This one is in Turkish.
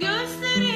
Gözleri